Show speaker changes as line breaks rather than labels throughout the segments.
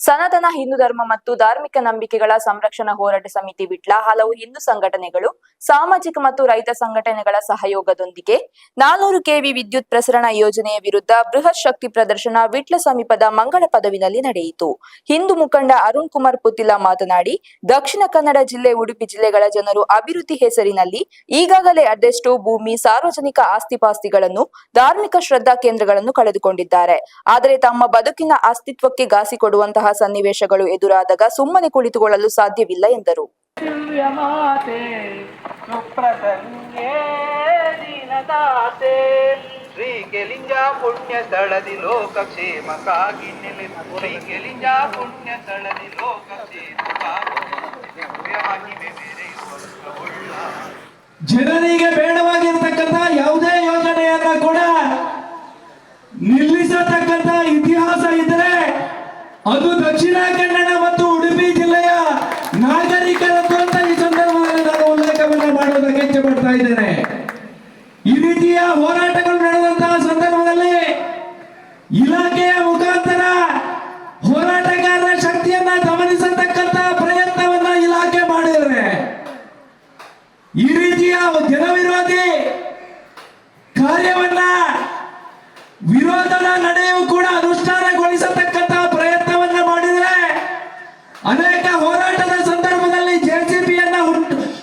ಸನಾತನ ಹಿಂದೂ ಧರ್ಮ ಮತ್ತು ಧಾರ್ಮಿಕ ನಂಬಿಕೆಗಳ ಸಂರಕ್ಷಣಾ ಹೋರಾಟ ಸಮಿತಿ ವಿಟ್ಲ ಹಲವು ಹಿಂದೂ ಸಂಘಟನೆಗಳು ಸಾಮಾಜಿಕ ಮತ್ತು ರೈತ ಸಂಘಟನೆಗಳ ಸಹಯೋಗದೊಂದಿಗೆ ನಾನೂರು ಕೆವಿ ವಿದ್ಯುತ್ ಪ್ರಸರಣ ಯೋಜನೆಯ ವಿರುದ್ಧ ಬೃಹತ್ ಶಕ್ತಿ ಪ್ರದರ್ಶನ ವಿಟ್ಲ ಸಮೀಪದ ಮಂಗಳ ಪದವಿನಲ್ಲಿ ನಡೆಯಿತು. ಹಿಂದೂ ಮುಖಂಡ ಅರುಣ್ ಕುಮಾರ್ ಪುತ್ತಿಲ ಮಾತನಾಡಿ, ದಕ್ಷಿಣ ಕನ್ನಡ ಜಿಲ್ಲೆ, ಉಡುಪಿ ಜಿಲ್ಲೆಗಳ ಜನರು ಅಭಿವೃದ್ಧಿ ಹೆಸರಿನಲ್ಲಿ ಈಗಾಗಲೇ ಅದೆಷ್ಟು ಭೂಮಿ, ಸಾರ್ವಜನಿಕ ಆಸ್ತಿಪಾಸ್ತಿಗಳನ್ನು, ಧಾರ್ಮಿಕ ಶ್ರದ್ಧಾ ಕೇಂದ್ರಗಳನ್ನು ಕಳೆದುಕೊಂಡಿದ್ದಾರೆ. ಆದರೆ ತಮ್ಮ ಬದುಕಿನ ಅಸ್ತಿತ್ವಕ್ಕೆ ಘಾಸಿ ಕೊಡುವಂತಹ ಸನ್ನಿವೇಶಗಳು ಎದುರಾದಾಗ ಸುಮ್ಮನೆ ಕುಳಿತುಕೊಳ್ಳಲು ಸಾಧ್ಯವಿಲ್ಲ ಎಂದರು.
ಮಾತೆ ಸುಪ್ರಸನ್ಯೇ ಶ್ರೀ
ಶ್ರೀಗೆಲಿಂಜ ಪುಣ್ಯ ಸ್ಥಳದಿ ಲೋಕಕ್ಷೇಮಕ್ಕಾಗಿ ನೆಲೆಸು ಶ್ರೀಗೆಲಿಂಜ ಪುಣ್ಯ ಸ್ಥಳದಿ ಲೋಕಕ್ಷೇಮಕ್ಕಾಗಿ
ಜನರಿಗೆ ಬೇಡವಾಗಿರ್ತಕ್ಕಂಥ ಯಾವುದೇ ಯೋಜನೆಯನ್ನ ಕೂಡ ನಿಲ್ಲಿಸತಕ್ಕಂಥ ಇತಿಹಾಸ ಇದ್ರೆ ಅದು ದಕ್ಷಿಣ ಕನ್ನಡ ಮತ್ತು ಉಡುಪಿ ಜಿಲ್ಲೆಯ ನಾಗರಿಕರದ್ದು ಅಂತ ಈ ಸಂದರ್ಭದಲ್ಲಿ ನಾನು ಉಲ್ಲೇಖವನ್ನ ಮಾಡೋದಕ್ಕೆ ಇಚ್ಛೆ ಪಡ್ತಾ ಇದ್ದೇನೆ ಈ ರೀತಿಯ ಹೋರಾಟಗಳು ನಡೆದಂತಹ ಸಂದರ್ಭದಲ್ಲಿ ಇಲಾಖೆಯ ಮುಖಾಂತರ ಹೋರಾಟಗಾರರ ಶಕ್ತಿಯನ್ನ ಗಮನಿಸತಕ್ಕಂತ ಪ್ರಯತ್ನವನ್ನ ಇಲಾಖೆ ಮಾಡಿದರೆ ಈ ರೀತಿಯ ಜನವಿರೋಧಿ ಕಾರ್ಯವನ್ನ ವಿರೋಧದ ನಡೆಯೂ ಕೂಡ ಅನುಷ್ಠಾನಗೊಳಿಸತಕ್ಕಂತಹ ಪ್ರಯತ್ನವನ್ನ ಮಾಡಿದರೆ ಅನೇಕ ಹೋರಾಟದ ಸಂದರ್ಭದಲ್ಲಿ ಜೆಸಿಬಿಯನ್ನ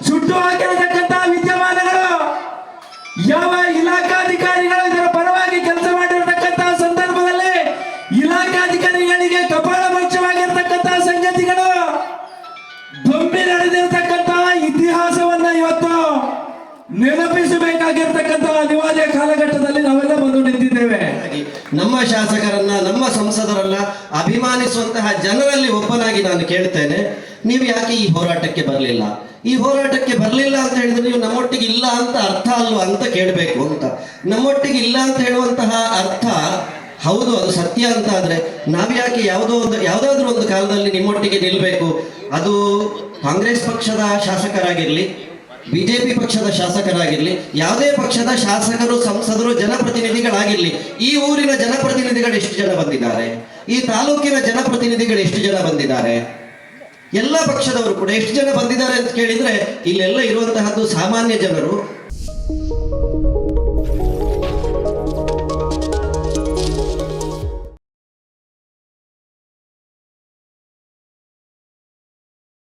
ಸುಟ್ಟು ಹಾಕಿರತಕ್ಕಂತಹ ವಿದ್ಯಮಾನಗಳು ಯಾವ ಇಲಾಖಾಧಿಕಾರಿಗಳು ಇದರ ಪರವಾಗಿ ಕೆಲಸ ಮಾಡಿರತಕ್ಕಂತಹ ಸಂದರ್ಭದಲ್ಲಿ ಇಲಾಖಾಧಿಕಾರಿಗಳಿಗೆ ಕಪಾಳ ಸಂಗತಿಗಳು ಬೊಂಬೆ ನಡೆದಿರ್ತಕ್ಕಂತ ನೆನಪಿಸಬೇಕಾಗಿರ್ತಕ್ಕಂತ ಅನಿವಾರ್ಯ ಕಾಲಘಟ್ಟದಲ್ಲಿ ನಾವೆಲ್ಲ ಬಂದು ನಿಂತಿದ್ದೇವೆ.
ನಮ್ಮ ಶಾಸಕರನ್ನ, ನಮ್ಮ ಸಂಸದರನ್ನ ಅಭಿಮಾನಿಸುವಂತಹ ಜನರಲ್ಲಿ ಒಬ್ಬನಾಗಿ ನಾನು ಕೇಳ್ತೇನೆ. ನೀವು ಯಾಕೆ ಈ ಹೋರಾಟಕ್ಕೆ ಬರಲಿಲ್ಲ? ಈ ಹೋರಾಟಕ್ಕೆ ಬರಲಿಲ್ಲ ಅಂತ ಹೇಳಿದ್ರೆ ನೀವು ನಮ್ಮೊಟ್ಟಿಗೆ ಇಲ್ಲ ಅಂತ ಅರ್ಥ ಅಲ್ವಾ ಅಂತ ಕೇಳಬೇಕು ಅಂತ. ನಮ್ಮೊಟ್ಟಿಗೆ ಇಲ್ಲ ಅಂತ ಹೇಳುವಂತಹ ಅರ್ಥ ಹೌದು, ಅದು ಸತ್ಯ ಅಂತ ಆದ್ರೆ ನಾವ್ಯಾಕೆ ಯಾವುದೋ ಒಂದು, ಯಾವುದಾದ್ರೂ ಒಂದು ಕಾಲದಲ್ಲಿ ನಿಮ್ಮೊಟ್ಟಿಗೆ ನಿಲ್ಬೇಕು? ಅದು ಕಾಂಗ್ರೆಸ್ ಪಕ್ಷದ ಶಾಸಕರಾಗಿರ್ಲಿ ಬಿಜೆಪಿ ಪಕ್ಷದ ಶಾಸಕರಾಗಿರಲಿ, ಯಾವುದೇ ಪಕ್ಷದ ಶಾಸಕರು, ಸಂಸದರು, ಜನಪ್ರತಿನಿಧಿಗಳಾಗಿರಲಿ, ಈ ಊರಿನ ಜನಪ್ರತಿನಿಧಿಗಳು ಎಷ್ಟು ಜನ ಬಂದಿದ್ದಾರೆ? ಈ ತಾಲೂಕಿನ ಜನಪ್ರತಿನಿಧಿಗಳು ಎಷ್ಟು ಜನ ಬಂದಿದ್ದಾರೆ? ಎಲ್ಲ ಪಕ್ಷದವರು ಕೂಡ ಎಷ್ಟು ಜನ ಬಂದಿದ್ದಾರೆ ಅಂತ ಕೇಳಿದ್ರೆ, ಇಲ್ಲೆಲ್ಲ ಇರುವಂತಹದ್ದು ಸಾಮಾನ್ಯ ಜನರು